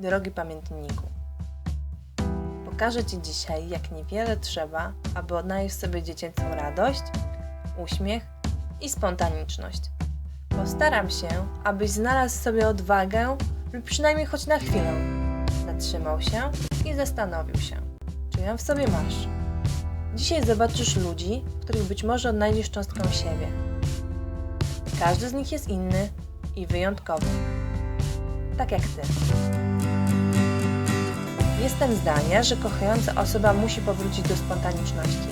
Drogi pamiętniku, pokażę Ci dzisiaj, jak niewiele trzeba, aby odnaleźć sobie dziecięcą radość, uśmiech i spontaniczność. Postaram się, abyś znalazł sobie odwagę lub przynajmniej choć na chwilę zatrzymał się i zastanowił się, czy ją w sobie masz. Dzisiaj zobaczysz ludzi, w których być może odnajdziesz cząstkę siebie. Każdy z nich jest inny i wyjątkowy. Tak jak ty. Jestem zdania, że kochająca osoba musi powrócić do spontaniczności.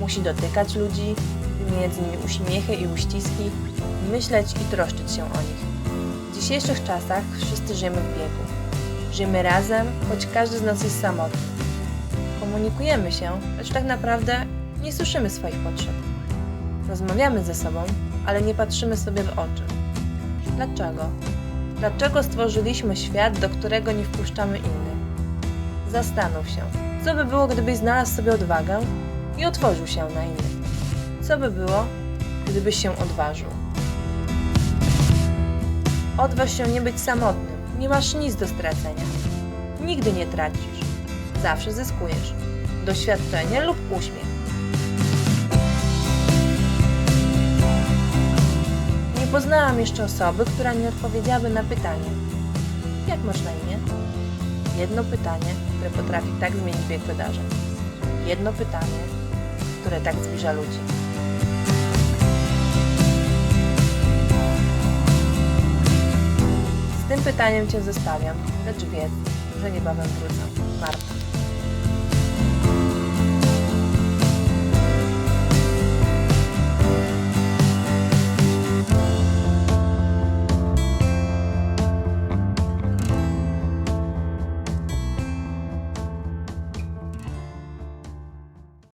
Musi dotykać ludzi, wymieniać z nimi uśmiechy i uściski, myśleć i troszczyć się o nich. W dzisiejszych czasach wszyscy żyjemy w biegu. Żyjemy razem, choć każdy z nas jest samotny. Komunikujemy się, lecz tak naprawdę nie słyszymy swoich potrzeb. Rozmawiamy ze sobą, ale nie patrzymy sobie w oczy. Dlaczego? Dlaczego stworzyliśmy świat, do którego nie wpuszczamy innych? Zastanów się, co by było, gdybyś znalazł sobie odwagę i otworzył się na innych? Co by było, gdybyś się odważył? Odważ się nie być samotnym, nie masz nic do stracenia. Nigdy nie tracisz, zawsze zyskujesz. Doświadczenie lub uśmiech. Nie poznałam jeszcze osoby, która nie odpowiedziałaby na pytanie: Jak masz na imię? Jedno pytanie, które potrafi tak zmienić bieg wydarzeń. Jedno pytanie, które tak zbliża ludzi. Z tym pytaniem Cię zostawiam, lecz wiedz, że niebawem wrócę. Marta.